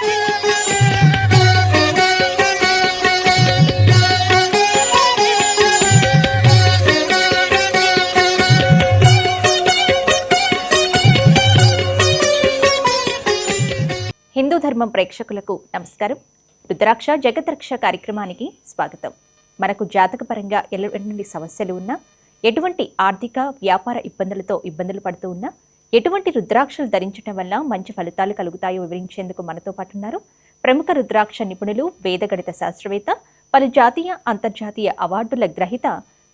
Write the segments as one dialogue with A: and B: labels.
A: హిందూ ధర్మం ప్రేక్షకులకు నమస్కారం. రుద్రాక్ష జగద్రక్ష కార్యక్రమానికి స్వాగతం. మనకు జాతకపరంగా ఎలాంటి సమస్యలు ఉన్నా ఎటువంటి ఆర్థిక వ్యాపార ఇబ్బందులతో ఇబ్బందులు పడుతూ ఉన్నా ఎటువంటి రుద్రాక్షలు ధరించడం వల్ల మంచి ఫలితాలు కలుగుతాయో వివరించేందుకు మనతో పాటు ఉన్నారు ప్రముఖ రుద్రాక్ష నిపుణులు వేదగణిత శాస్త్రవేత్త పలు జాతీయ అంతర్జాతీయ అవార్డుల గ్రహీత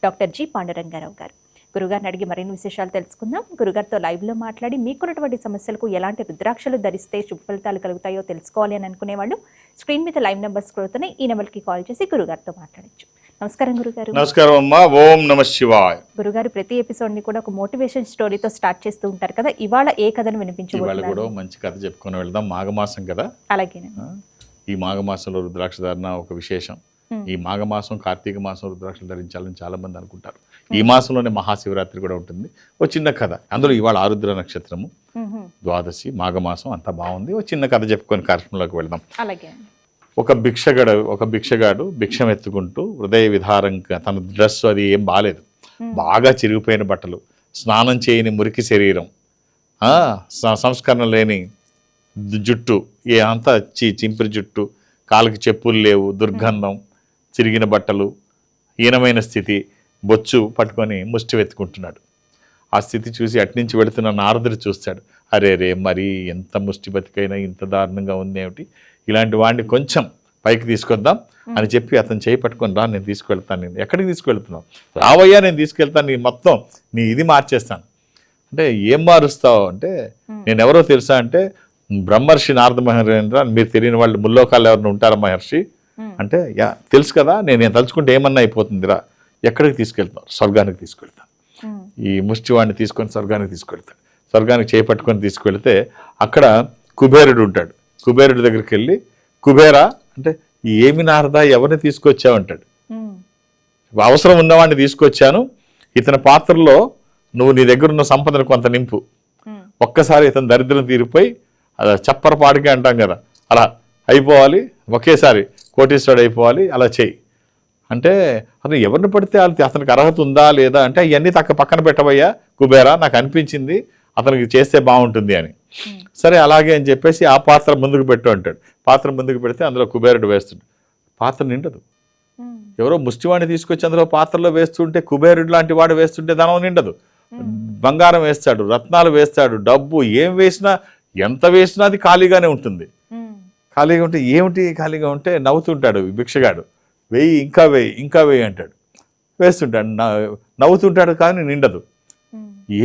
A: డాక్టర్ జి. పాండురంగారావు గారు. గురుగారిని అడిగి మరిన్ని విశేషాలు తెలుసుకుందాం. గురుగారితో లైవ్లో మాట్లాడి మీకున్నటువంటి సమస్యలకు ఎలాంటి రుద్రాక్షలు ధరిస్తే శుభ ఫలితాలు కలుగుతాయో తెలుసుకోవాలి అని అనుకునేవాళ్ళు స్క్రీన్ మీద లైవ్ నెంబర్స్ కొడుతున్నాయి ఈ నెంబర్కి కాల్ చేసి గురుగారితో మాట్లాడచ్చు. నమస్కారం గురుగారు.
B: నమస్కారం అమ్మా ఓం నమ శివాయ్.
A: గురుగారు ప్రతి ఎపిసోడ్ని కూడా ఒక మోటివేషన్ స్టోరీతో స్టార్ట్ చేస్తూ ఉంటారు కదా ఇవాళ ఏ కథను
B: ఇవాళ
A: వినిపించబోతున్నారు
B: కూడా మంచి కథ చెప్పుకొని వెళ్దాం మాఘమాసం కదా?
A: అలాగేనండి.
B: ఆ? ఈ మాఘమాసంలో రుద్రాక్ష ధారణ ఒక విశేషం.
A: Hmm.
B: ఈ మాఘమాసం కార్తీక మాసం రుద్రాక్షలు ధరించాలని చాలా మంది అనుకుంటారు. ఈ మాసంలోనే మహాశివరాత్రి కూడా ఉంటుంది. ఓ చిన్న కథ. అందులో ఇవాళ ఆరుద్ర నక్షత్రము. ద్వాదశి మాఘమాసం అంతా బాగుంది. ఓ చిన్న కథ చెప్పుకొని కార్యక్రమంలోకి వెళ్దాం.
A: అలాగే
B: ఒక భిక్షగాడు ఒక భిక్షగాడు భిక్షం ఎత్తుకుంటూ హృదయ విధారంగా తన డ్రెస్ అది ఏం బాగాలేదు బాగా చిరిగిపోయిన బట్టలు స్నానం చేయని మురికి శరీరం సంస్కరణ లేని జుట్టు ఏ అంతా చి చింపిరి జుట్టు కాళ్ళకి చెప్పులు లేవు దుర్గంధం చిరిగిన బట్టలు హీనమైన స్థితి బొచ్చు పట్టుకొని ముష్టి వెతుకుంటున్నాడు. ఆ స్థితి చూసి అట్నుంచి వెళుతున్న నారదుడు చూస్తాడు. అరే రే మరి ఎంత ముష్టి బతికైనా ఇంత దారుణంగా ఉంది ఏమిటి? ఇలాంటి వాడిని కొంచెం పైకి తీసుకొద్దాం అని చెప్పి అతను చేయి పట్టుకొని రా నేను తీసుకువెళ్తాను నేను ఎక్కడికి తీసుకువెళ్తున్నావు? రావయ్యా నేను తీసుకెళ్తాను నీ మొత్తం నీ ఇది మార్చేస్తాను. అంటే ఏం మారుస్తావు అంటే నేను ఎవరో తెలుసా అంటే బ్రహ్మర్షి నారద మహేంద్ర మీరు తెలియని వాళ్ళు ముల్లోకాలు ఎవరిని ఉంటారా మహర్షి? అంటే యా తెలుసు కదా నేను నేను తలుచుకుంటే ఏమన్నా అయిపోతుందిరా. ఎక్కడికి తీసుకెళ్తాను స్వర్గానికి తీసుకెళ్తాను. ఈ ముష్టివాడిని తీసుకొని స్వర్గానికి తీసుకెళ్తాడు స్వర్గానికి చేపట్టుకొని తీసుకెళ్తే అక్కడ కుబేరుడు ఉంటాడు. కుబేరుడి దగ్గరికి వెళ్ళి కుబేరా అంటే ఏమి నారదా ఎవరిని తీసుకొచ్చావు? అంటాడు.
A: మ్మ్.
B: అవసరం ఉన్నవాడిని తీసుకొచ్చాను. ఇతని పాత్రలో నువ్వు నీ దగ్గర ఉన్న సంపదను కొంత నింపు. ఒక్కసారి ఇతని దరిద్రం తీరిపోయి అది చప్పరపాడికి అంటాం కదా. అలా అయిపోవాలి ఒకేసారి కోటీశ్వరుడు అయిపోవాలి అలా చేయి. అంటే అతను ఎవరిని పడితే అతనికి అర్హత ఉందా లేదా? అంటే ఇవన్నీ తక్క పక్కన పెట్టబోయా కుబేరా నాకు అనిపించింది అతనికి చేస్తే బాగుంటుంది అని. సరే అలాగే అని చెప్పేసి ఆ పాత్ర ముందుకు పెట్టు అంటాడు. పాత్ర ముందుకు పెడితే అందులో కుబేరుడు వేస్తాడు. పాత్ర నిండదు. ఎవరో ముష్టివాడిని తీసుకొచ్చి అందులో పాత్రలో వేస్తుంటే కుబేరుడు లాంటి వాడు వేస్తుంటే ధనం నిండదు. బంగారం వేస్తాడు రత్నాలు వేస్తాడు డబ్బు ఏం వేసినా ఎంత వేసినా అది ఖాళీగానే ఉంటుంది. ఖాళీగా ఉంటే ఏమిటి ఖాళీగా ఉంటే నవ్వుతుంటాడు భిక్షగాడు. వెయ్యి ఇంకా వెయ్యి ఇంకా వెయ్యి అంటాడు. వేస్తుంటాడు. నవ్వుతుంటాడు కానీ నిండదు.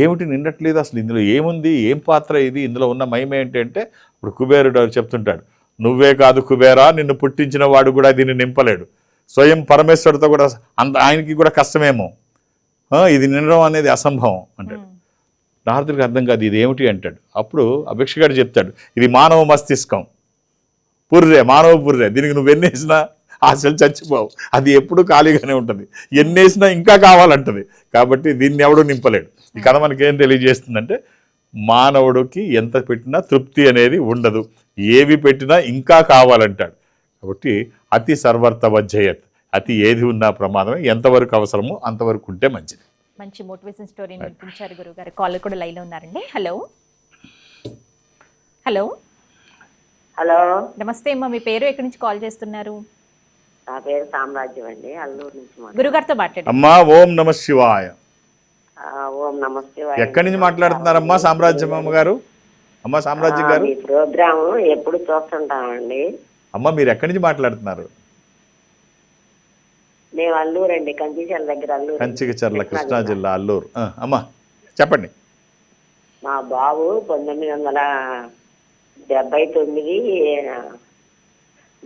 B: ఏమిటి నిండట్లేదు అసలు? ఇందులో ఏముంది? ఏం పాత్ర ఇది? ఇందులో ఉన్న మహిమ ఏంటి అంటే ఇప్పుడు కుబేరుడు చెప్తుంటాడు నువ్వే కాదు కుబేరా నిన్ను పుట్టించిన వాడు కూడా దీన్ని నింపలేడు. స్వయం పరమేశ్వరుడితో కూడా అంత ఆయనకి కూడా కష్టమేమో. ఇది నిండడం అనేది అసంభవం అంటాడు. నారదుడికి అర్థం కాదు ఇది ఏమిటి అంటాడు. అప్పుడు అభిక్షగాడు చెప్తాడు ఇది మానవ మస్తిష్కం. పుర్రె మానవ పుర్రె దీనికి నువ్వు ఎన్నేసినా ఆశలు చచ్చిపోవు. అది ఎప్పుడు ఖాళీగానే ఉంటుంది. ఎన్నేసినా ఇంకా కావాలంటది. కాబట్టి దీన్ని ఎవడు నింపలేడు. ఈ కథ మనకేం తెలియజేస్తుందంటే మానవుడికి ఎంత పెట్టినా తృప్తి అనేది ఉండదు. ఏవి పెట్టినా ఇంకా కావాలంటాడు. కాబట్టి అతి సర్వర్త వజ్జయత్ అతి ఏది ఉన్నా ప్రమాదమే. ఎంతవరకు అవసరమో అంతవరకు ఉంటే మంచిది.
A: మంచి మోటివేషన్ స్టోరీని వినిపించారు గురుగారు. కాలర్ కూడా లైన్లో ఉన్నారండి. హలో. హలో.
C: హలో.
A: నమస్తే అమ్మా మీ పేరు ఎక్కడి నుంచి కాల్ చేస్తున్నారు?
C: నా పేరు సామ్రాజ్యం అండి అల్లూరు నుంచి మాట్లాడు-
A: గురుగారితో మాట్లాడండి.
B: అమ్మా ఓం నమ శివాయ.
C: ఆ, ఓం నమస్తే
B: ఎక్కడి నుంచి మాట్లాడుతున్నారమ్మా సామ్రాజ్యం అమ్మ గారు అమ్మ సామ్రాజ్యం గారు?
C: మీ ప్రోగ్రామ్ ఎప్పుడు చూస్తుంటామండి.
B: అమ్మ మీరు ఎక్కడి నుంచి మాట్లాడుతున్నారు?
C: మేము అల్లూరు అండి కంచిచల్ దగ్గర అల్లూరు.
B: కంచికచర్ల కృష్ణా జిల్లా. అల్లూరు. అమ్మ చెప్పండి.
C: మా బాబు పంతొమ్మిది వందల డెబ్బై తొమ్మిది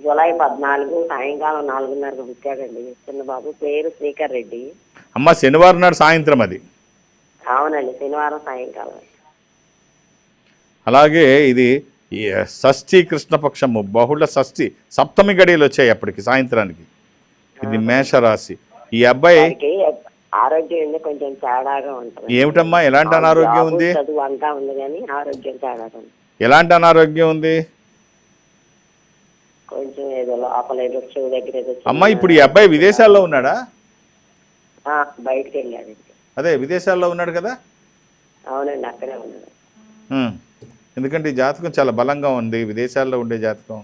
C: జూలై పద్నాలుగు సాయంకాలం నాలుగున్నరకు పుట్టాడండి చిన్న బాబు పేరు శ్రీకర్ రెడ్డి.
B: అమ్మ శనివారం నాడు సాయంత్రం అది.
C: అవునండి శనివారం సాయంకాలం.
B: అలాగే ఇది షష్ఠి కృష్ణపక్షము బహుళ షష్ఠి సప్తమి గడియలు వచ్చాయి అప్పటికి సాయంత్రానికి. ఇది మేషరాశి. ఈ అబ్బాయి
C: ఆరోగ్యం కొంచెం తేడాగా ఉంటుంది.
B: ఏమిటమ్మా ఎలాంటి అనారోగ్యం ఉంది?
C: చదువు అంతా ఉంది కానీ ఆరోగ్యం తేడాగా ఉంది
B: ఎలాంటి అనారోగ్యం ఉంది?
C: ఏదో చెవు దగ్గర
B: అమ్మ ఇప్పుడు ఈ అబ్బాయి విదేశాల్లో ఉన్నాడా?
C: బయటికి వెళ్ళాడు
B: అదే విదేశాల్లో ఉన్నాడు కదా?
C: అవునండి అక్కడే ఉన్నాడు.
B: ఎందుకంటే ఈ జాతకం చాలా బలంగా ఉంది విదేశాల్లో ఉండే జాతకం.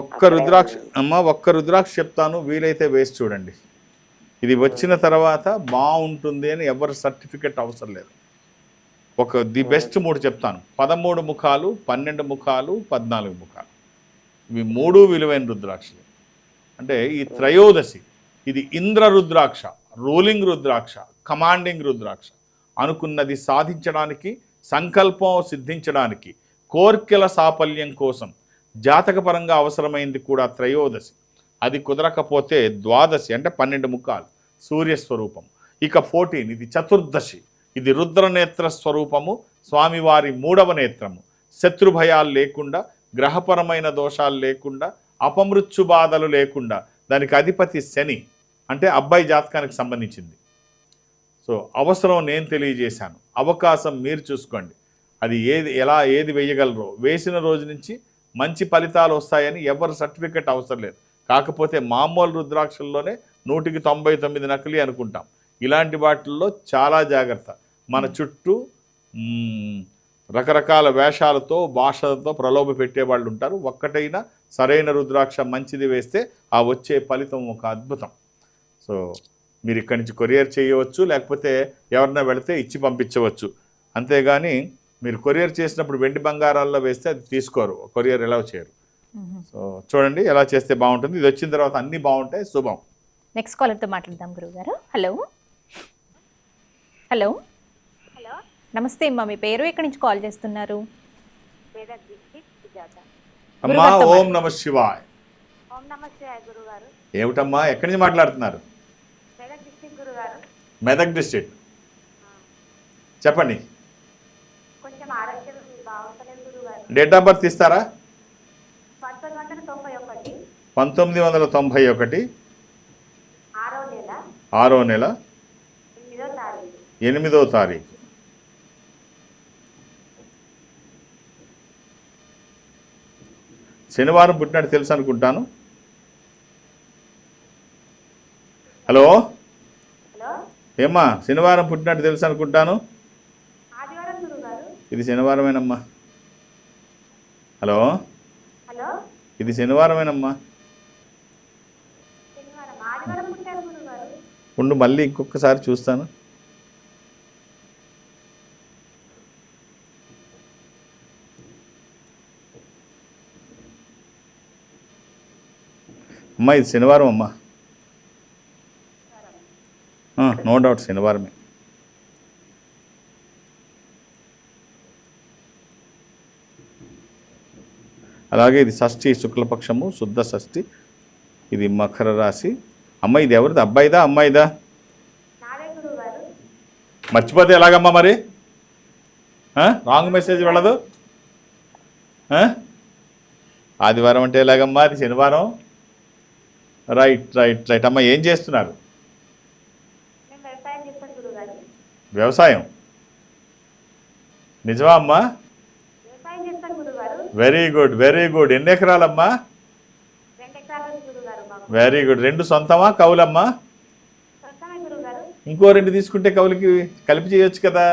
B: ఒక్క రుద్రాక్ష అమ్మ ఒక్క రుద్రాక్ష చెప్తాను వీలైతే వేసి చూడండి. ఇది వచ్చిన తర్వాత బాగుంటుంది అని ఎవరు సర్టిఫికెట్ అవసరం లేదు. ఒక ది బెస్ట్ మూడు చెప్తాను. పదమూడు ముఖాలు పన్నెండు ముఖాలు పద్నాలుగు ముఖాలు. ఇవి మూడు విలువైన రుద్రాక్షలు. అంటే ఈ త్రయోదశి ఇది ఇంద్ర రుద్రాక్ష రూలింగ్ రుద్రాక్ష కమాండింగ్ రుద్రాక్ష అనుకున్నది సాధించడానికి సంకల్పం సిద్ధించడానికి కోర్కెల సాఫల్యం కోసం జాతకపరంగా అవసరమైంది కూడా త్రయోదశి. అది కుదరకపోతే ద్వాదశి అంటే పన్నెండు ముఖాలు సూర్యస్వరూపం. ఇక ఫోర్టీన్ ఇది చతుర్దశి ఇది రుద్రనేత్ర స్వరూపము స్వామివారి మూడవ నేత్రము. శత్రుభయాలు లేకుండా గ్రహపరమైన దోషాలు లేకుండా అపమృత్యు బాధలు లేకుండా దానికి అధిపతి శని అంటే అబ్బాయి జాతకానికి సంబంధించింది. సో అవసరం నేను తెలియజేశాను. అవకాశం మీరు చూసుకోండి. అది ఏది ఎలా ఏది వేయగలరో. వేసిన రోజు నుంచి మంచి ఫలితాలు వస్తాయని ఎవరు సర్టిఫికెట్ అవసరం లేదు. కాకపోతే మామూలు రుద్రాక్షల్లోనే నూటికి తొంభై తొమ్మిది నకిలీ అనుకుంటాం. ఇలాంటి వాటిల్లో చాలా జాగ్రత్త. మన చుట్టూ రకరకాల వేషాలతో భాషలతో ప్రలోభ పెట్టే వాళ్ళు ఉంటారు. ఒక్కటైనా సరైన రుద్రాక్ష మంచిది వేస్తే ఆ వచ్చే ఫలితం ఒక అద్భుతం. సో మీరు ఇక్కడి నుంచి కొరియర్ చేయవచ్చు లేకపోతే ఎవరన్నా వెళితే ఇచ్చి పంపించవచ్చు. అంతేగాని మీరు కొరియర్ చేసినప్పుడు వెండి బంగారాల్లో వేస్తే అది తీసుకోరు కొరియర్ ఎలా చేయరు. సో చూడండి ఎలా చేస్తే బాగుంటుంది. ఇది వచ్చిన తర్వాత అన్నీ బాగుంటాయి. శుభం.
A: నెక్స్ట్ కాలర్తో మాట్లాడదాం గురువుగారు. Hello hello.
D: హలో.
A: నమస్తే అమ్మా మీ పేరు? ఎక్కడి నుంచి కాల్ చేస్తున్నారు?
B: అమ్మా ఓం నమ శివాయ్. ఏమిటమ్మా ఎక్కడి నుంచి మాట్లాడుతున్నారు? మెదక్ డిస్ట్రిక్ట్ చెప్పండి. డేట్ ఆఫ్ బర్త్ ఇస్తారా?
D: పంతొమ్మిది వందల తొంభై ఒకటి. ఆరో నెల. ఎనిమిదో తారీఖు
B: ఎనిమిదో తారీఖు శనివారం పుట్టినట్టు తెలుసు అనుకుంటాను. హలో?
D: హలో?
B: ఏమ్మా శనివారం పుట్టినట్టు తెలుసు అనుకుంటాను. ఇది శనివారమేనమ్మా. హలో?
D: హలో?
B: ఇది శనివారమేనమ్మా. ఉండు మళ్ళీ ఇంకొకసారి చూస్తాను. అమ్మా ఇది శనివారం అమ్మా. నో డౌట్ శనివారమే. అలాగే ఇది షష్ఠి శుక్లపక్షము శుద్ధ షష్ఠి ఇది మకర రాశి. అమ్మ ఇది ఎవరిది? అబ్బాయిదా అమ్మాయిదా? మర్చిపోతే ఎలాగమ్మా మరి? రాంగ్ మెసేజ్ వెళ్ళదు? ఆదివారం అంటే ఎలాగమ్మా? అది శనివారం. రైట్ రైట్ రైట్ అమ్మ ఏం చేస్తున్నారు?
D: వ్యవసాయం
B: నిజమా అమ్మా? వెరీ గుడ్ వెరీ గుడ్ ఎన్ని ఎకరాలమ్మా? వెరీ గుడ్ రెండు సొంతమా
D: గురుగారు.
B: ఇంకో రెండు తీసుకుంటే కౌలుకి కలిపి చేయొచ్చు కదా.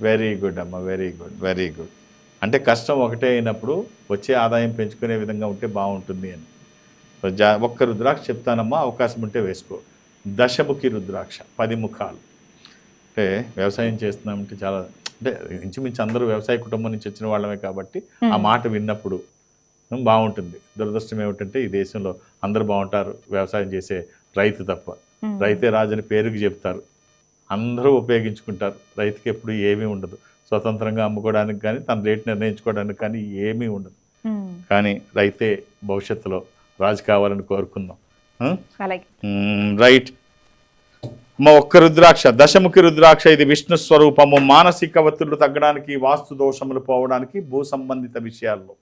D: వెరీ
B: గుడ్ అమ్మ వెరీ గుడ్ వెరీ గుడ్ అంటే కష్టం ఒకటే అయినప్పుడు వచ్చే ఆదాయం పెంచుకునే విధంగా ఉంటే బాగుంటుంది అని. జా ఒక్క రుద్రాక్ష చెప్తానమ్మా అవకాశం ఉంటే వేసుకో. దశముఖి రుద్రాక్ష పది ముఖాలు. అంటే వ్యవసాయం చేస్తున్నామంటే చాలా అంటే ఇంచుమించు అందరూ వ్యవసాయ కుటుంబం నుంచి వచ్చిన వాళ్ళమే కాబట్టి ఆ మాట విన్నప్పుడు బాగుంటుంది. దురదృష్టం ఏమిటంటే ఈ దేశంలో అందరూ బాగుంటారు వ్యవసాయం చేసే రైతు తప్ప. రైతే రాజుని పేరుకి చెప్తారు. అందరూ ఉపయోగించుకుంటారు. రైతుకి ఎప్పుడు ఏమీ ఉండదు. స్వతంత్రంగా అమ్ముకోవడానికి కానీ తన రేట్ నిర్ణయించుకోవడానికి కానీ ఏమీ ఉండదు. కానీ రైతే భవిష్యత్తులో రాజు కావాలని కోరుకుందాం. రైట్. మా ఒక్క రుద్రాక్ష దశముఖి రుద్రాక్ష ఇది విష్ణు స్వరూపము. మానసిక ఒత్తిళ్ళు తగ్గడానికి వాస్తు దోషములు పోవడానికి భూ సంబంధిత విషయాల్లో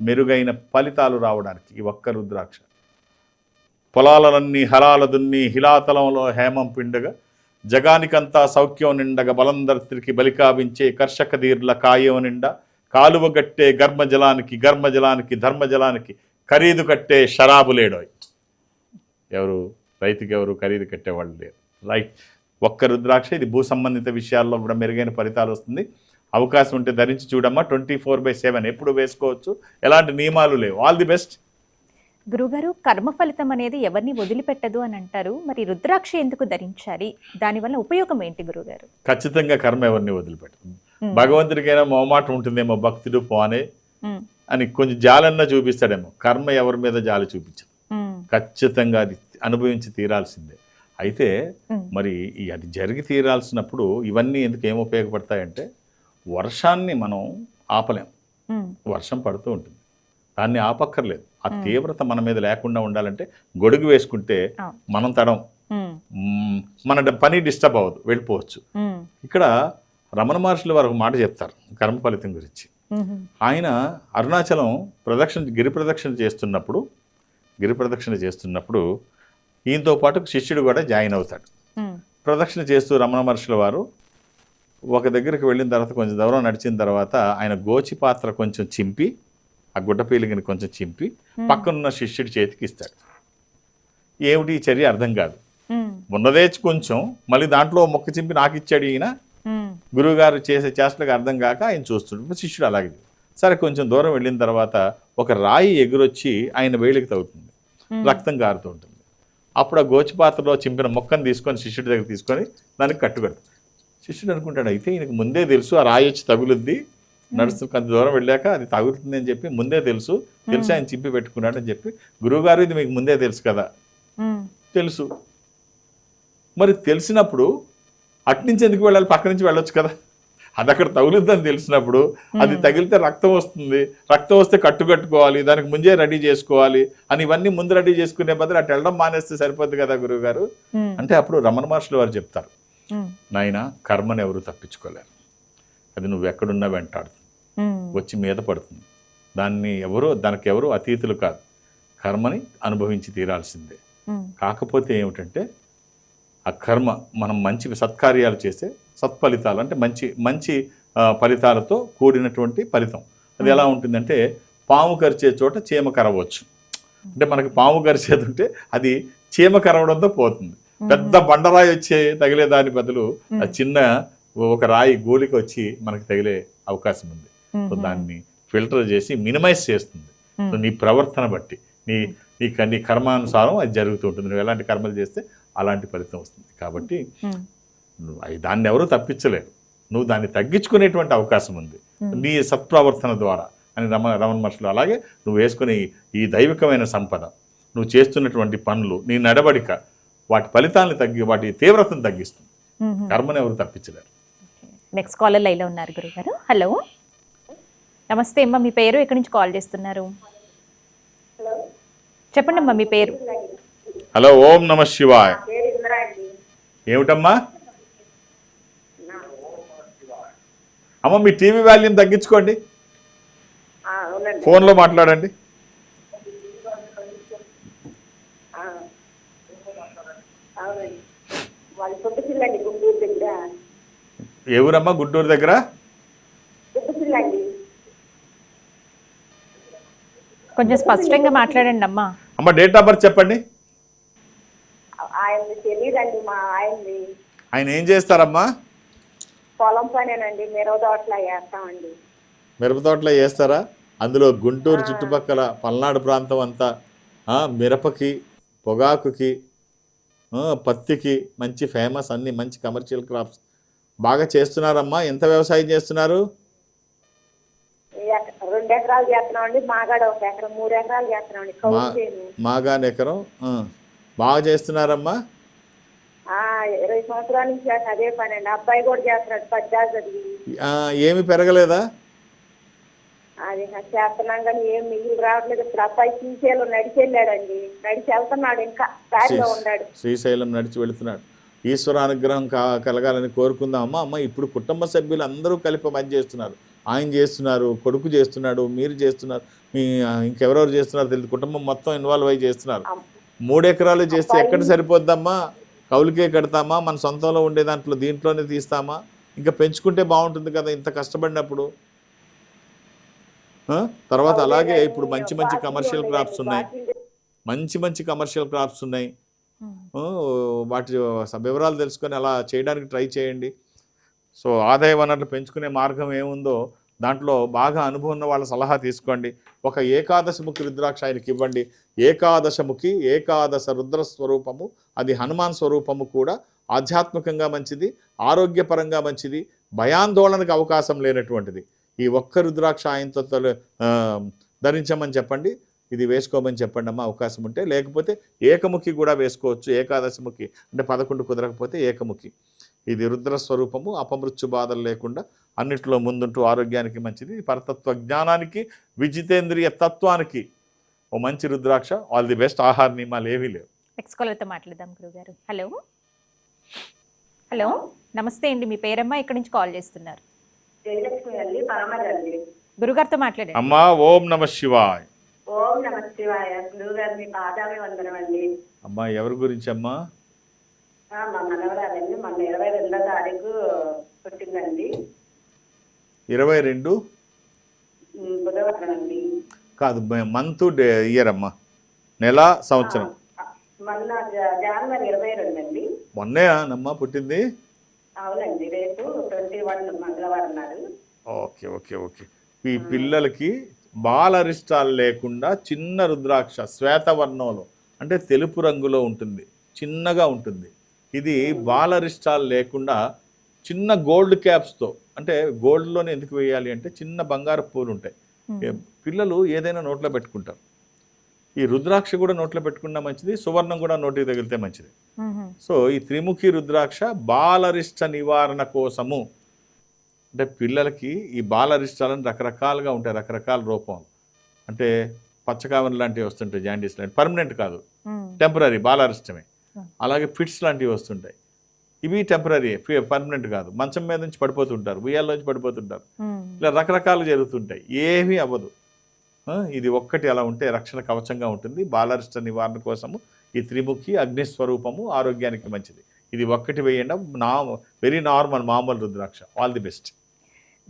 B: మెరుగైన ఫలితాలు రావడానికి ఈ ఒక్క రుద్రాక్ష. పొలాలన్నీ హలాల దున్ని హిలాతలంలో హేమం పిండగా జగానికంతా సౌఖ్యం నిండగా బలందరికి బలికావించే కర్షక దీర్ల కాయం నిండా కాలువ గట్టే గర్మజలానికి గర్మజలానికి ధర్మజలానికి ఖరీదు కట్టే షరాబు లేడోయ్. ఎవరు రైతుకి ఎవరు ఖరీదు కట్టేవాళ్ళు లేరు. రైట్. ఒక్క రుద్రాక్ష ఇది భూ సంబంధిత విషయాల్లో కూడా మెరుగైన ఫలితాలు వస్తుంది. అవకాశం ఉంటే ధరించి చూడమ్మా. ట్వంటీ ఫోర్ బై సెవెన్ ఎప్పుడు వేసుకోవచ్చు? ఎలాంటి నియమాలు లేవు. All the best.
A: గురుగారు కర్మ ఫలితం అనేది ఎవరిని వదిలిపెట్టదు అని అంటారు. మరి రుద్రాక్ష ఎందుకు ధరించాలి? దానివల్ల ఉపయోగం ఏంటి గురుగారు?
B: ఖచ్చితంగా కర్మ ఎవరిని వదిలిపెట్టదు. భగవంతుడికైనా మొహమాటం ఉంటుందేమో భక్తుడు పోనే అని కొంచెం జాలన్నా చూపిస్తాడేమో. కర్మ ఎవరి మీద జాలి చూపించదు. ఖచ్చితంగా అది అనుభవించి తీరాల్సిందే. అయితే మరి అది జరిగి తీరాల్సినప్పుడు ఇవన్నీ ఎందుకు ఏం ఉపయోగపడతాయంటే వర్షాన్ని మనం ఆపలేం. వర్షం పడుతూ ఉంటుంది. దాన్ని ఆపక్కర్లేదు. ఆ తీవ్రత మన మీద లేకుండా ఉండాలంటే గొడుగు వేసుకుంటే. మనం తడం. మన పని డిస్టర్బ్ అవ్వదు వెళ్ళిపోవచ్చు. ఇక్కడ రమణ మహర్షులు వారు ఒక మాట చెప్తారు కర్మ ఫలితం గురించి. ఆయన అరుణాచలం ప్రదక్షిణ గిరి ప్రదక్షిణ చేస్తున్నప్పుడు గిరి ప్రదక్షిణ చేస్తున్నప్పుడు ఈయనతో పాటు శిష్యుడు కూడా జాయిన్ అవుతాడు. ప్రదక్షిణ చేస్తూ రమణ మహర్షుల వారు ఒక దగ్గరికి వెళ్ళిన తర్వాత కొంచెం దూరం నడిచిన తర్వాత ఆయన గోచి పాత్ర కొంచెం చింపి ఆ గుడ్డ పీలికని కొంచెం చింపి పక్కనున్న శిష్యుడి చేతికి ఇస్తాడు. ఏమిటి చర్య? అర్థం కాదు. ఉన్నదే కొంచెం మళ్ళీ దాంట్లో మొక్క చింపి నాకు ఇచ్చాడు ఈయన. గురువుగారు చేసే చేష్టలకు అర్థం కాక ఆయన చూస్తుంటాడు. శిష్యుడు అలాగే సరే కొంచెం దూరం వెళ్ళిన తర్వాత ఒక రాయి ఎగురొచ్చి ఆయన వేలికి తగ్గుతుంది రక్తం కారుతూ ఉంటుంది. అప్పుడు ఆ గోచి పాత్రలో చింపిన మొక్కను తీసుకొని శిష్యుడి దగ్గర తీసుకొని దానికి కట్టుకడతాడు శిష్యుడు అనుకుంటాడు అయితే ఈయనకు ముందే తెలుసు ఆ రాయి వచ్చి తగులుద్ది. నడుస్తూ కొంత దూరం వెళ్ళాక అది తగులుతుంది అని చెప్పి ముందే తెలుసు. తెలిసి ఆయన చింపి పెట్టుకున్నాడు అని చెప్పి. గురువుగారు ఇది మీకు ముందే తెలుసు కదా. తెలుసు. మరి తెలిసినప్పుడు అట్నుంచి ఎందుకు వెళ్ళాలి? పక్క నుంచి వెళ్ళొచ్చు కదా. అది అక్కడ తగులుద్దని తెలిసినప్పుడు అది తగిలితే రక్తం వస్తుంది. రక్తం వస్తే కట్టు కట్టుకోవాలి. దానికి ముందే రెడీ చేసుకోవాలి అని ఇవన్నీ ముందు రెడీ చేసుకునే బదులు అటు వెళ్ళడం మానేస్తే సరిపోద్ది కదా గురువు గారు
A: ఉమ్,
B: అంటే అప్పుడు రమణ మహర్షులు వారు చెప్తారు. నాయన కర్మను ఎవరు తప్పించుకోలేరు. అది నువ్వు ఎక్కడున్నా వెంటాడుతుంది. వచ్చి మీద పడుతుంది. దాన్ని ఎవరు దానికి ఎవరు అతీతులు కాదు. కర్మని అనుభవించి తీరాల్సిందే. కాకపోతే ఏమిటంటే ఆ కర్మ మనం మంచి సత్కార్యాలు చేస్తే సత్ఫలితాలు అంటే మంచి మంచి ఫలితాలతో కూడినటువంటి ఫలితం. అది ఎలా ఉంటుందంటే పాము కరిచే చోట చీమ కరవచ్చు. అంటే మనకి పాము కరిచేది ఉంటే అది చీమ కరవడంతో పోతుంది. పెద్ద బండరాయి వచ్చే తగిలే దాని బదులు ఆ చిన్న ఒక రాయి గోలికి వచ్చి మనకి తగిలే అవకాశం ఉంది. సో దాన్ని ఫిల్టర్ చేసి మినిమైజ్ చేస్తుంది. సో నీ ప్రవర్తన బట్టి నీ నీ నీ కర్మానుసారం అది జరుగుతూ ఉంటుంది. నువ్వు ఎలాంటి కర్మలు చేస్తే అలాంటి ఫలితం వస్తుంది. కాబట్టి దాన్ని ఎవరూ తప్పించలేరు. నువ్వు దాన్ని తగ్గించుకునేటువంటి అవకాశం ఉంది. నీ సత్ప్రవర్తన ద్వారా అని రమణ రమణ మహర్షులు అలాగే నువ్వు వేసుకునే ఈ- దైవికమైన సంపద నువ్వు చేస్తున్నటువంటి పనులు నీ నడవడిక వాటి ఫలితాలను తగ్గి వాటి తీవ్రతను తగ్గిస్తుంది. కర్మను ఎవరు తప్పించలేరు.
A: నెక్స్ట్ కాలర్ లైన్లో ఉన్నారు గురుగారు. హలో నమస్తే అమ్మా మీ పేరు? ఎక్కడి నుంచి కాల్ చేస్తున్నారు? చెప్పండి అమ్మా మీ పేరు?
B: హలో ఓం నమ శివాయ్. ఏమిటమ్మా? అమ్మ మీ టీవీ వాల్యూమ్ తగ్గించుకోండి. ఫోన్లో మాట్లాడండి.
C: పుట్టుపిల్లండి గుంటూరు దగ్గర
B: ఏ ఊరమ్మా గుంటూరు దగ్గర
C: పుట్టుపిల్లండి
A: కొంచెం స్పష్టంగా మాట్లాడండి అమ్మా.
B: అమ్మ డేట్ ఆఫ్ బర్త్ చెప్పండి.
C: తెలియదండి మా ఆయన్ని
B: ఆయన ఏం చేస్తారమ్మా?
C: పొలం పనేనండి మిరవ తోటలా వేస్తామండి
B: మిరప తోటలో వేస్తారా అందులో గుంటూరు చుట్టుపక్కల పల్నాడు ప్రాంతం అంతా ఆ, మిరపకి పొగాకుకి ఆ, పత్తికి మంచి ఫేమస్ అన్ని మంచి కమర్షియల్ క్రాప్స్ బాగా చేస్తున్నారమ్మా? ఎంత వ్యవసాయం చేస్తున్నారు?
C: రెండు ఎకరాలు చేస్తున్నామండి మాగాడ ఒక ఎకరం మూడు ఎకరాలు చేస్తున్నామండి. కౌలు చేను.
B: మాగాని ఎకరం బాగా చేస్తున్నారమ్మా?
C: ఆ ఇరవై సంవత్సరాల నుంచి అదే పని అండి. అబ్బాయి కూడా చేస్తున్నాడు పద్దాలు చదివి.
B: ఆ, ఏమి పెరగలేదా?
C: అది చేస్తున్నాం కానీ ఏం మిగిలి రావట్లేదు. ఇప్పుడు అబ్బాయి శ్రీశైలం నడిచి వెళ్ళాడండి. నడిచి వెళ్తున్నాడు ఇంకా దారిలో ఉన్నాడు.
B: శ్రీశైలం నడిచి వెళుతున్నాడు. ఈశ్వర అనుగ్రహం కలగాలని కోరుకుందాం అమ్మ. అమ్మ ఇప్పుడు కుటుంబ సభ్యులు అందరూ కలిపి పని చేస్తున్నారు. ఆయన చేస్తున్నారు కొడుకు చేస్తున్నాడు మీరు చేస్తున్నారు మీ ఇంకెవరెవరు చేస్తున్నారు తెలియదు. కుటుంబం మొత్తం ఇన్వాల్వ్ అయ్యి చేస్తున్నారు. మూడు ఎకరాలు చేస్తే ఎక్కడ సరిపోద్దమ్మా? కౌలుకే కడతామా? మన సొంతంలో ఉండే దాంట్లో దీంట్లోనే తీస్తామా? ఇంకా పెంచుకుంటే బాగుంటుంది కదా ఇంత కష్టపడినప్పుడు. ఆ? తర్వాత అలాగే ఇప్పుడు మంచి మంచి కమర్షియల్ క్రాప్స్ ఉన్నాయి. మంచి మంచి కమర్షియల్ క్రాప్స్ ఉన్నాయి. వాటి వివరాలు తెలుసుకొని అలా చేయడానికి ట్రై చేయండి. సో ఆదాయ వనరులు పెంచుకునే మార్గం ఏముందో దాంట్లో బాగా అనుభవం ఉన్న వాళ్ళ సలహా తీసుకోండి. ఒక ఏకాదశముఖి రుద్రాక్ష ఆయనకి ఇవ్వండి. ఏకాదశముఖి ఏకాదశ రుద్ర స్వరూపము అది హనుమాన్ స్వరూపము కూడా ఆధ్యాత్మికంగా మంచిది ఆరోగ్యపరంగా మంచిది భయాందోళనకు అవకాశం లేనటువంటిది. ఈ ఒక్క రుద్రాక్ష ఆయనతో తొల- ధరించమని చెప్పండి. ఇది వేసుకోమని చెప్పండి అమ్మా అవకాశం ఉంటే. లేకపోతే ఏకముఖి కూడా వేసుకోవచ్చు. ఏకాదశముఖి అంటే పదకొండు కుదరకపోతే ఏకముఖి. ఇది రుద్ర స్వరూపము అపమృత్యు బాధలు లేకుండా అన్నిట్లో ముందుంటూ ఆరోగ్యానికి మంచిది. పరతత్వ జ్ఞానానికి విజితేంద్రియ తత్వానికి ఓ మంచి రుద్రాక్ష ఆల్ ది బెస్ట్. ఆహార నియమాలు ఏవీ లేవు.
A: నెక్స్ట్ కాలర్తో మాట్లాడదాం గురుగారు. హలో. హలో. నమస్తే అండి. మీ పేరమ్మా? ఇక్కడి నుంచి కాల్ చేస్తున్నారు? గురుగారితో మాట్లాడండి.
B: అమ్మా ఓం నమ శివాయ్.
C: ఓం నమ శివాయ. గురువు గారు మీ వందనం
B: అమ్మా ఎవరి గురించి అమ్మా?
C: మా మనవరాలండి. మొన్న ఇరవై రెండో తారీఖు పుట్టిందండి.
B: ఇరవై రెండు?
C: ఉమ్, బుధవారం అండి.
B: కాదు మంత్ డే ఇయర్ అమ్మా. నెల సంవత్సరం.
C: మొన్న జ- జనవరి ఇరవై రెండు అండి
B: మొన్నే నమ్మా పుట్టింది?
C: అవునండి రేపు ట్వంటీ వన్ మంగళవారం నాడు.
B: Okay okay okay. ఈ పిల్లలకి బాలరిష్టాలు లేకుండా చిన్న రుద్రాక్ష శ్వేతవర్ణంలో అంటే తెలుపు రంగులో ఉంటుంది. చిన్నగా ఉంటుంది. ఇది బాలరిష్టాలు లేకుండా చిన్న గోల్డ్ క్యాప్స్తో అంటే గోల్డ్లోనే ఎందుకు వేయాలి అంటే చిన్న బంగారు పూలు ఉంటాయి. పిల్లలు ఏదైనా నోట్లో పెట్టుకుంటారు. ఈ రుద్రాక్ష కూడా నోట్లో పెట్టుకున్నా మంచిది సువర్ణం కూడా నోటికి తగిలితే మంచిది. సో ఈ త్రిముఖి రుద్రాక్ష బాలరిష్ట నివారణ కోసము. అంటే పిల్లలకి ఈ బాలరిష్టాలను రకరకాలుగా ఉంటాయి రకరకాల రూపం అంటే పచ్చకావని లాంటివి వస్తుంటాయి జాండీస్ లాంటి పర్మనెంట్ కాదు. టెంపరీ బాలరిష్టమే. అలాగే ఫిట్స్ లాంటివి వస్తుంటాయి. ఇవి టెంపరీ పర్మనెంట్ కాదు. మంచం మీద నుంచి పడిపోతుంటారు. ఉయ్యాల్లోంచి పడిపోతుంటారు. ఇలా రకరకాలు జరుగుతుంటాయి. ఏమీ అవ్వదు. ఇది ఒక్కటి అలా ఉంటే రక్షణ కవచంగా ఉంటుంది. బాలరిష్ట నివారణ కోసము ఈ త్రిముఖి అగ్నిస్వరూపము ఆరోగ్యానికి మంచిది. ఇది ఒక్కటి వేయండి. నా వెరీ నార్మల్ మామూలు రుద్రాక్ష. All the best.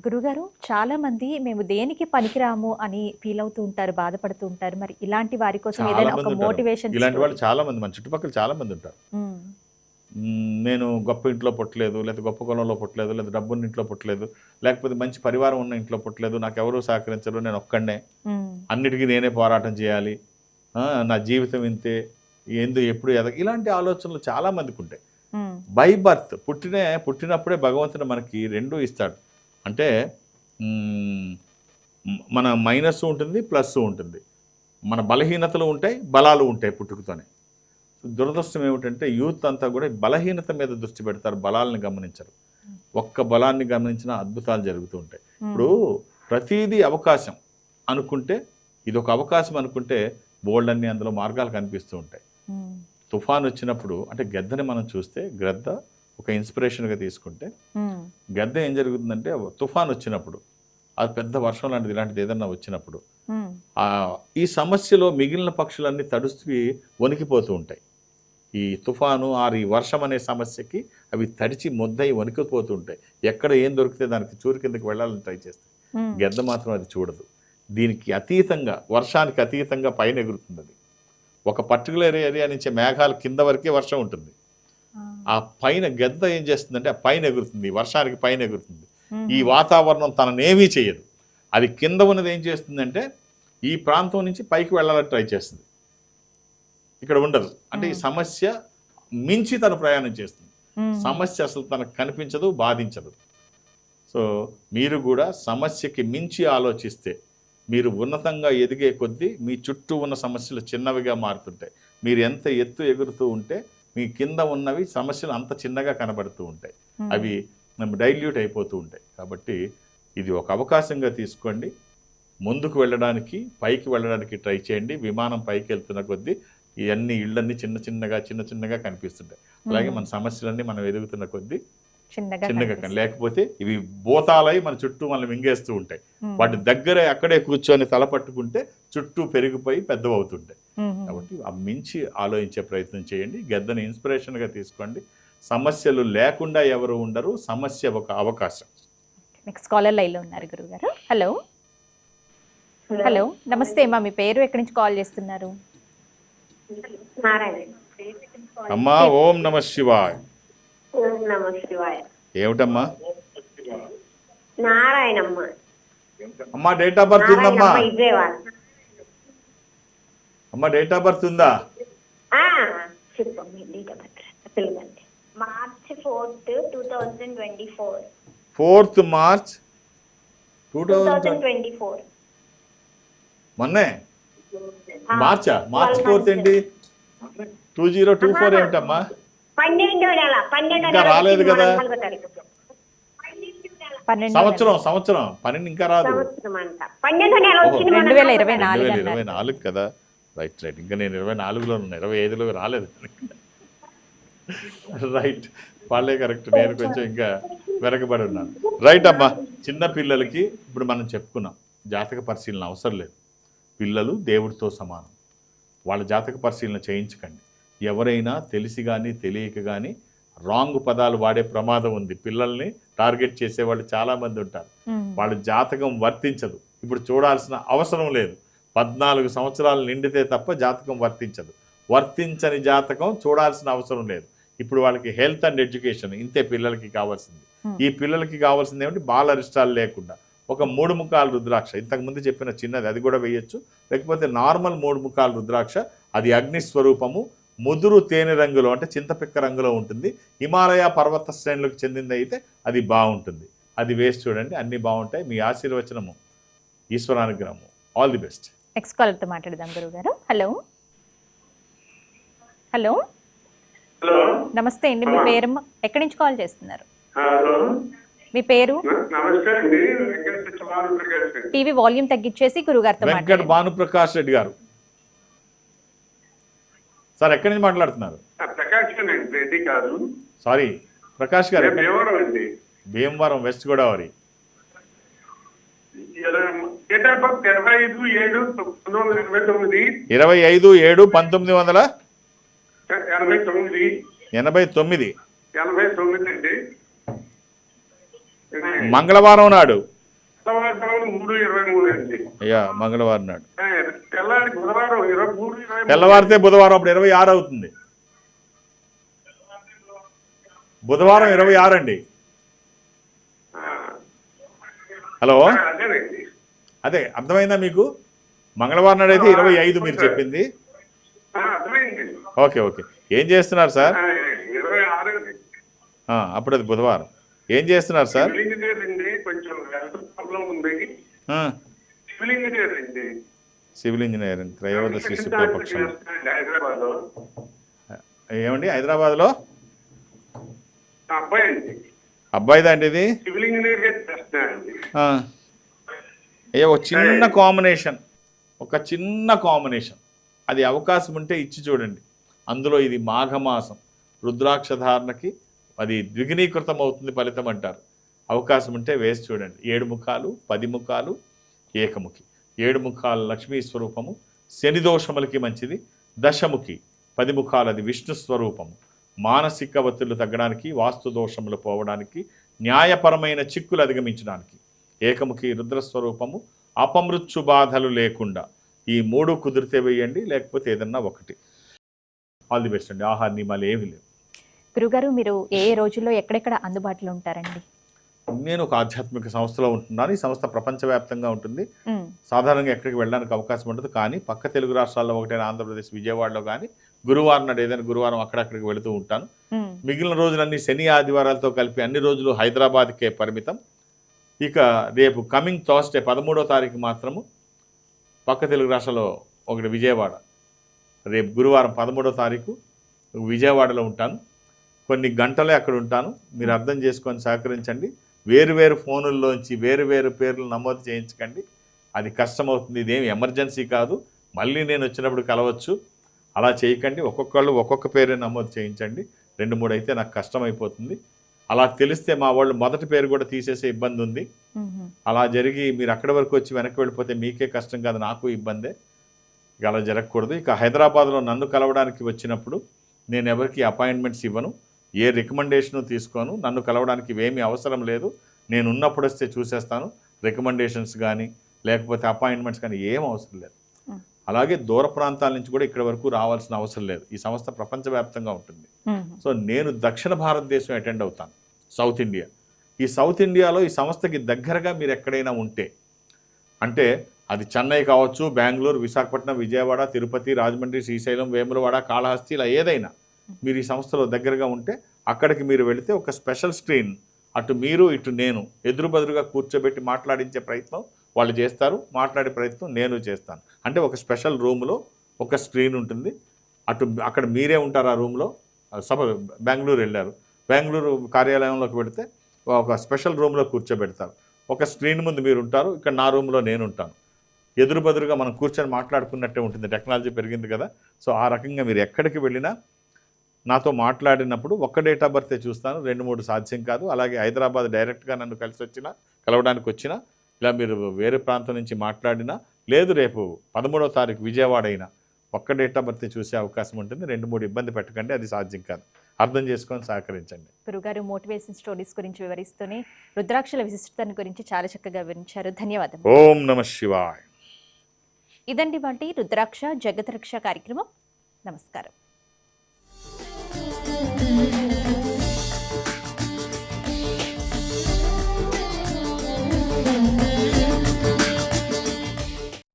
A: గురుగారు చాలా మంది మేము దేనికి పనికిరాము అని ఫీల్ అవుతూ ఉంటారు బాధపడుతూ ఉంటారు. మరి ఇలాంటి వారి కోసం ఏదైనా ఒక. మోటివేషన్
B: ఇలాంటి వాళ్ళు చాలా మంది మన చుట్టుపక్కల చాలా మంది ఉంటారు నేను గొప్ప ఇంట్లో పుట్టలేదు లేదా గొప్ప కులంలో పుట్టలేదు లేదా డబ్బున్న ఇంట్లో పుట్టలేదు లేకపోతే మంచి పరివారం ఉన్న ఇంట్లో పుట్టలేదు నాకు ఎవరూ సహకరించరు నేను ఒక్కడనే. అన్నిటికీ నేనే పోరాటం చేయాలి. నా జీవితం ఇంతే ఎందు ఎప్పుడు ఎద ఇలాంటి ఆలోచనలు చాలా మందికి ఉంటాయి బై బర్త్ పుట్టినే పుట్టినప్పుడే భగవంతుడు మనకి రెండూ ఇస్తాడు. అంటే మన మైనస్ ఉంటుంది ప్లస్ ఉంటుంది. మన బలహీనతలు ఉంటాయి బలాలు ఉంటాయి పుట్టుకతోనే. దురదృష్టం ఏమిటంటే యూత్ అంతా కూడా బలహీనత మీద దృష్టి పెడతారు బలాలను గమనించరు. ఒక్క బలాన్ని గమనించిన అద్భుతాలు జరుగుతూ ఉంటాయి. ఇప్పుడు ప్రతిదీ అవకాశం అనుకుంటే ఇది ఒక అవకాశం అనుకుంటే బోల్డ్ అన్ని అందులో మార్గాలు కనిపిస్తూ ఉంటాయి. తుఫాన్ వచ్చినప్పుడు అంటే గద్దెని మనం చూస్తే గద్ద ఒక ఇన్స్పిరేషన్గా తీసుకుంటే గద్ద ఏం జరుగుతుందంటే తుఫాన్ వచ్చినప్పుడు అది పెద్ద వర్షం లాంటిది ఇలాంటిది ఏదన్నా వచ్చినప్పుడు ఆ ఈ సమస్యలో మిగిలిన పక్షులన్నీ తడుస్తూ వణికిపోతూ ఉంటాయి. ఈ తుఫాను ఆరు ఈ వర్షం అనే సమస్యకి అవి తడిచి ముద్దయి వణికిపోతూ ఉంటాయి. ఎక్కడ ఏం దొరికితే దానికి చూరు కిందకి వెళ్ళాలని ట్రై చేస్తాయి గెద్ద మాత్రం అది చూడదు. దీనికి అతీతంగా వర్షానికి అతీతంగా పైన ఎగురుతుంది అది. ఒక పర్టికులర్ ఏరియా నుంచి మేఘాలు కింద వరకే వర్షం ఉంటుంది. ఆ పైన గెద్ద ఏం చేస్తుందంటే ఆ పైన ఎగురుతుంది వర్షానికి పైన ఎగురుతుంది. ఈ వాతావరణం తననేమీ చేయదు. అది కింద ఉన్నది ఏం చేస్తుందంటే ఈ ప్రాంతం నుంచి పైకి వెళ్ళాలని ట్రై చేస్తుంది. ఇక్కడ ఉండదు. అంటే ఈ సమస్య మించి తను ప్రయాణం చేస్తుంది. సమస్య అసలు తనకు కనిపించదు బాధించదు. సో మీరు కూడా సమస్యకి మించి ఆలోచిస్తే మీరు ఉన్నతంగా ఎదిగే కొద్దీ మీ చుట్టూ ఉన్న సమస్యలు చిన్నవిగా మారుతుంటాయి. మీరు ఎంత ఎత్తు ఎగురుతూ ఉంటే మీ కింద ఉన్నవి సమస్యలు అంత చిన్నగా కనబడుతూ ఉంటాయి. అవి డైల్యూట్ అయిపోతూ ఉంటాయి. కాబట్టి ఇది ఒక అవకాశంగా తీసుకోండి. ముందుకు వెళ్ళడానికి పైకి వెళ్ళడానికి ట్రై చేయండి. విమానం పైకి వెళ్తున్న కొద్దీ ఇవన్నీ ఇళ్ళన్నీ చిన్న చిన్నగా చిన్న చిన్నగా కనిపిస్తుంటాయి. అలాగే మన సమస్యలన్నీ మనం ఎదుగుతున్న కొద్దీ
A: చిన్నగా
B: లేకపోతే ఇవి భూతాలై మన చుట్టూ మనల్ని మింగేస్తూ ఉంటాయి. వాటి దగ్గరే అక్కడే కూర్చొని తల పట్టుకుంటే చుట్టూ పెరిగిపోయి పెద్దవవుతుంటాయి. కాబట్టి ఆ మించి ఆలోచించే ప్రయత్నం చేయండి. గద్దను ఇన్స్పిరేషన్గా తీసుకోండి. సమస్యలు లేకుండా ఎవరు ఉండరు. సమస్య ఒక అవకాశం.
A: నెక్స్ట్ కాలర్ లైన్లో ఉన్నారు గురుగారు. హలో హలో నమస్తే అమ్మా. మీ పేరు ఎక్కడి నుంచి కాల్ చేస్తున్నారు?
B: అమ్మా ఓం నమ శివాయ. ఏమిటమ్మా?
C: నారాయణమ్మ.
B: అమ్మా డేట్ ఆఫ్ బర్త్ ఉందమ్మా. అమ్మా డేట్ ఆఫ్ బర్త్ ఉందా?
D: March fourth two thousand twenty four
B: fourth March two thousand
D: twenty four
B: మొన్నే మార్చా? మార్చ్ ఫోర్త్ ఏంటి? టూ జీరో టూ ఫోర్ ఏమిటమ్మా? ఇంకా రాలేదు కదా? సంవత్సరం సంవత్సరం. పన్నెండు ఇంకా రాదు.
A: రెండు వేల ఇరవై
B: రెండు
A: నాలుగు
B: వేల
A: అన్నారు.
B: ఇరవై నాలుగు కదా. రైట్ రైట్ ఇంకా నేను ఇరవై నాలుగులో ఉన్నా. ఇరవై ఐదులో రాలేదు. రైట్ వాళ్ళే కరెక్ట్ నేను కొంచెం ఇంకా వెనకబడి ఉన్నాను. రైట్ అమ్మా. చిన్న పిల్లలకి ఇప్పుడు మనం చెప్పుకున్నాం. జాతక పరిశీలన అవసరం లేదు. పిల్లలు దేవుడితో సమానం. వాళ్ళ జాతక పరిశీలన చేయించకండి. ఎవరైనా తెలిసి కానీ తెలియక కానీ రాంగ్ పదాలు వాడే ప్రమాదం ఉంది. పిల్లల్ని టార్గెట్ చేసేవాళ్ళు చాలామంది ఉంటారు.
A: మ్మ్.
B: వాళ్ళ జాతకం వర్తించదు. ఇప్పుడు చూడాల్సిన అవసరం లేదు. పద్నాలుగు సంవత్సరాలు నిండితే తప్ప జాతకం వర్తించదు. వర్తించని జాతకం చూడాల్సిన అవసరం లేదు. ఇప్పుడు వాళ్ళకి హెల్త్ అండ్ ఎడ్యుకేషన్ ఇంతే పిల్లలకి కావాల్సింది. ఈ పిల్లలకి కావాల్సింది ఏమిటి? బాలరిష్టాలు లేకుండా. ఒక మూడు ముఖాల రుద్రాక్ష. ఇంతకుముందు చెప్పిన చిన్నది అది కూడా వేయొచ్చు. లేకపోతే నార్మల్ మూడు ముఖాల రుద్రాక్ష. అది అగ్ని స్వరూపము. ముదురు తేనె రంగులో అంటే చింతపిక్క రంగులో ఉంటుంది. హిమాలయ పర్వత శ్రేణులకు చెందింది అయితే అది బాగుంటుంది. అది వేసి చూడండి అన్నీ బాగుంటాయి. మీ ఆశీర్వచనము ఈశ్వరానుగ్రహము. ఆల్ ది బెస్ట్
A: నెక్స్ట్ కాలర్తో మాట్లాడదాం గురుగారు హలో హలో
E: హలో
A: నమస్తే అండి. మీ పేరు ఎక్కడి నుంచి కాల్ చేస్తున్నారు?
E: హలో
A: మీ పేరు. టీవీ వాల్యూమ్ తగ్గించేసి గురుగారితో
B: వెంకట్ భానుప్రకాష్ రెడ్డి గారు. సార్ ఎక్కడి నుంచి మాట్లాడుతున్నారు?
E: ప్రకాష్ రెడ్డి కాదు.
B: సారీ ప్రకాష్ గారు
E: అండి.
B: భీమవరం వెస్ట్ గోదావరి.
E: ఇరవై ఐదు ఏడు పంతొమ్మిది వందల ఎనభై తొమ్మిది. ఎనభై తొమ్మిది.
B: ఎనభై తొమ్మిది.
E: అండి.
B: మంగళవారం నాడు.
E: మూడు ఇరవై మూడు అండి.
B: అయ్యా మంగళవారం నాడు
E: ఆ, తెల్లారి బుధవారం ఇరవై మూడు ఇరవై మూడు.
B: తెల్లవారితే బుధవారం అప్పుడు ఇరవై ఆరు అవుతుంది. బుధవారం ఇరవై ఆరు అండి. హలో? అదే అర్థమైందా మీకు? మంగళవారం నాడు అయితే ఇరవై ఐదు మీరు చెప్పింది. Okay okay. ఏం చేస్తున్నారు సార్? అప్పుడు అది బుధవారం. ఏం చేస్తున్నారు సార్?
E: కొంచెం ప్రాబ్లం ఉంది. సివిల్
B: ఇంజనీరింగ్ త్రయోదశి శుక్లపక్షం
E: హైదరాబాద్లో
B: ఏమండి హైదరాబాద్లో?
E: అబ్బాయి అండి
B: అబ్బాయిదా అండి. ఇది. అయ్యో ఒక చిన్న కాంబినేషన్ ఒక చిన్న కాంబినేషన్. అది అవకాశం ఉంటే ఇచ్చి చూడండి. అందులో ఇది మాఘమాసం. రుద్రాక్ష ధారణకి అది ద్విగుణీకృతం అవుతుంది ఫలితం అంటారు. అవకాశం ఉంటే వేసి చూడండి. ఏడు ముఖాలు పది ముఖాలు ఏకముఖి. ఏడు ముఖాల లక్ష్మీ స్వరూపము శని దోషములకి మంచిది దశముఖి పది ముఖాలది విష్ణు స్వరూపము. మానసిక ఒత్తిళ్ళు తగ్గడానికి వాస్తు దోషములు పోవడానికి న్యాయపరమైన చిక్కులు అధిగమించడానికి. ఏకముఖి రుద్రస్వరూపము అపమృత్యు బాధలు లేకుండా. ఈ మూడు కుదిరితే వేయండి లేకపోతే ఏదన్నా ఒకటి. ఆల్ ది బెస్ట్ అండి. ఆహార నియమాలు ఏమీ లేవు.
A: గురుగారు మీరు ఏ రోజుల్లో ఎక్కడెక్కడ అందుబాటులో ఉంటారండి?
B: నేను ఒక ఆధ్యాత్మిక సంస్థలో ఉంటున్నాను. ఈ సంస్థ ప్రపంచవ్యాప్తంగా ఉంటుంది. సాధారణంగా ఎక్కడికి వెళ్ళడానికి అవకాశం ఉండదు. కానీ పక్క తెలుగు రాష్ట్రాల్లో ఒకటైన ఆంధ్రప్రదేశ్ విజయవాడలో కానీ గురువారం నాడు ఏదైనా గురువారం అక్కడక్కడికి వెళుతూ ఉంటాను. మిగిలిన రోజులన్నీ శని ఆదివారాలతో కలిపి అన్ని రోజులు హైదరాబాద్కే పరిమితం. ఇక రేపు కమింగ్ థర్స్డే పదమూడో తారీఖు మాత్రము పక్క తెలుగు రాష్ట్రాల్లో ఒకటి విజయవాడ. రేపు గురువారం పదమూడో తారీఖు విజయవాడలో ఉంటాను. కొన్ని గంటలే అక్కడ ఉంటాను. మీరు అర్థం చేసుకొని సహకరించండి. వేరు వేరు ఫోనుల్లోంచి వేరు వేరు పేర్లు నమోదు చేయించకండి. అది కష్టమవుతుంది ఇదేమి ఎమర్జెన్సీ కాదు. మళ్ళీ నేను వచ్చినప్పుడు కలవచ్చు. అలా చేయకండి. ఒక్కొక్కళ్ళు ఒక్కొక్క పేరు నమోదు చేయించండి. రెండు మూడు అయితే నాకు కష్టమైపోతుంది. అలా తెలిస్తే మా వాళ్ళు మొదటి పేరు కూడా తీసేసే ఇబ్బంది ఉంది. అలా జరిగి మీరు అక్కడి వరకు వచ్చి వెనక్కి వెళ్ళిపోతే మీకే కష్టం కాదు నాకు ఇబ్బందే. ఇక అలా జరగకూడదు. ఇక హైదరాబాద్లో నన్ను కలవడానికి వచ్చినప్పుడు నేను ఎవరికి అపాయింట్మెంట్స్ ఇవ్వను. ఏ రికమెండేషన్ తీసుకోను నన్ను కలవడానికి ఇవేమీ అవసరం లేదు నేను ఉన్నప్పుడు వస్తే చూసేస్తాను రికమెండేషన్స్ కానీ లేకపోతే అపాయింట్మెంట్స్ కానీ ఏం అవసరం లేదు. అలాగే దూర ప్రాంతాల నుంచి కూడా ఇక్కడ వరకు రావాల్సిన అవసరం లేదు ఈ సంస్థ ప్రపంచవ్యాప్తంగా ఉంటుంది. సో నేను దక్షిణ భారతదేశం అటెండ్ అవుతాను సౌత్ ఇండియా ఈ సౌత్ ఇండియాలో ఈ సంస్థకి దగ్గరగా మీరు ఎక్కడైనా ఉంటే అంటే అది చెన్నై కావచ్చు బెంగళూరు విశాఖపట్నం విజయవాడ తిరుపతి రాజమండ్రి శ్రీశైలం వేములవాడ కాళహస్తి ఇలా ఏదైనా మీరు ఈ సంస్థలో దగ్గరగా ఉంటే అక్కడికి మీరు వెళితే ఒక స్పెషల్ స్క్రీన్. అటు మీరు ఇటు నేను ఎదురు బదురుగా కూర్చోబెట్టి మాట్లాడించే ప్రయత్నం వాళ్ళు చేస్తారు. మాట్లాడే ప్రయత్నం నేను చేస్తాను. అంటే ఒక స్పెషల్ రూమ్లో ఒక స్క్రీన్ ఉంటుంది. అటు అక్కడ మీరే ఉంటారు ఆ రూమ్లో. సభ బెంగళూరు వెళ్ళారు. బెంగళూరు కార్యాలయంలోకి పెడితే ఒక స్పెషల్ రూమ్లో కూర్చోబెడతారు. ఒక స్క్రీన్ ముందు మీరు ఉంటారు. ఇక్కడ నా రూమ్లో నేను ఉంటాను. ఎదురు బదురుగా మనం కూర్చొని మాట్లాడుకున్నట్టే ఉంటుంది. టెక్నాలజీ పెరిగింది కదా. సో ఆ రకంగా మీరు ఎక్కడికి వెళ్ళినా నాతో మాట్లాడినప్పుడు ఒక్క డేట్ ఆఫ్ బర్తే చూస్తాను రెండు మూడు సాధ్యం కాదు. అలాగే హైదరాబాద్ డైరెక్ట్గా నన్ను కలిసి వచ్చినా కలవడానికి వచ్చినా ఇలా మీరు వేరే ప్రాంతం నుంచి మాట్లాడినా లేదు రేపు పదమూడవ తారీఖు విజయవాడ అయినా ఒక్క డేట్ ఆఫ్ బర్త్ చూసే అవకాశం ఉంటుంది. రెండు మూడు ఇబ్బంది పెట్టకండి అది సాధ్యం కాదు. అర్థం చేసుకొని సహకరించండి.
A: గురుగారు మోటివేషన్ స్టోరీస్ గురించి వివరిస్తూనే రుద్రాక్షల విశిష్టతను గురించి చాలా చక్కగా వివరించారు. ధన్యవాదాలు
B: ఓం నమ శివాయ్.
A: ఇదండి వంటి రుద్రాక్ష జగతరక్ష కార్యక్రమం. నమస్కారం. Thank you.